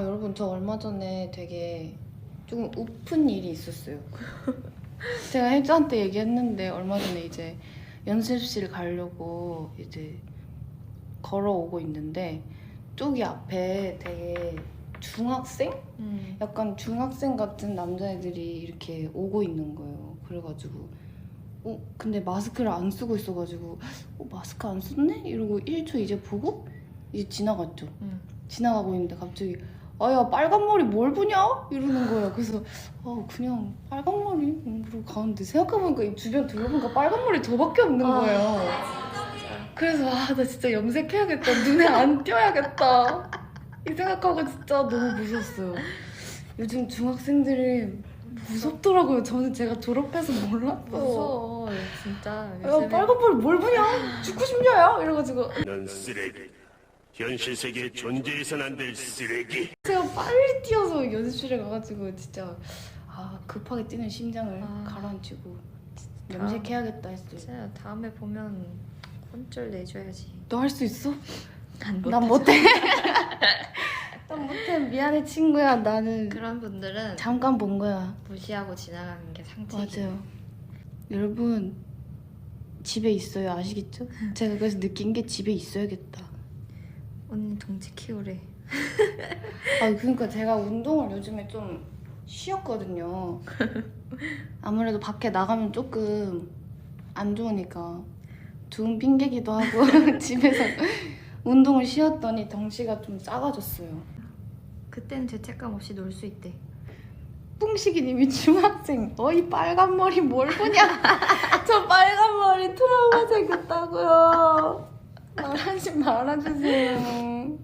여러분 저 얼마 전에 되게 조금 우픈 일이 있었어요. 제가 혜주한테 얘기했는데 얼마 전에 이제 연습실 가려고 이제 걸어오고 있는데 저기 앞에 되게 중학생? 음. 약간 중학생 같은 남자애들이 이렇게 오고 있는 거예요. 그래가지고 어 근데 마스크를 안 쓰고 있어가지고 어 마스크 안 썼네? 이러고 1초 이제 보고 이제 지나갔죠. 음. 지나가고 있는데 갑자기 아야 빨간 머리 뭘 보냐? 이러는 거예요. 그래서 아 그냥 빨간 머리 음, 그러고 가는데 생각해보니까 이 주변 둘러보니까 빨간 머리 저밖에 없는 아, 거예요. 그래서 아 나 진짜 염색해야겠다. 눈에 안 띄어야겠다. 이 생각하고 진짜 너무 무서웠어요. 요즘 중학생들이 무섭더라고요. 저는 제가 졸업해서 몰랐어. 무서워 진짜 야 요즘에 빨간 머리 뭘 보냐? 죽고 싶냐 야? 이래가지고 넌 쓰레기. 현실 세계에 존재해선 안 될 쓰레기. 제가 빨리 뛰어서 연습실에 가가지고 진짜 아 급하게 뛰는 심장을 아. 가라앉히고 염색해야겠다 했어요. 진짜 다음에 보면 혼쭐 내줘야지 너 할 수 있어? 안난 못해. 난 못해. 미안해 친구야. 나는 그런 분들은 잠깐 본 거야. 무시하고 지나가는 게 상책이에요 맞아요. 여러분 집에 있어요. 아시겠죠? 제가 그래서 느낀 게 집에 있어야겠다. 언니 동치 키우래 아 그러니까 제가 운동을 요즘에 좀 쉬었거든요. 아무래도 밖에 나가면 조금 안 좋으니까 둥 핑계기도 하고 집에서 운동을 쉬었더니 덩치가 좀 작아졌어요. 그땐 죄책감 없이 놀 수 있대 뿡식이님이 중학생 어이 빨간 머리 뭘 보냐? 저 빨간 머리 트라우마 생겼다고요. 말하지 말아주세요.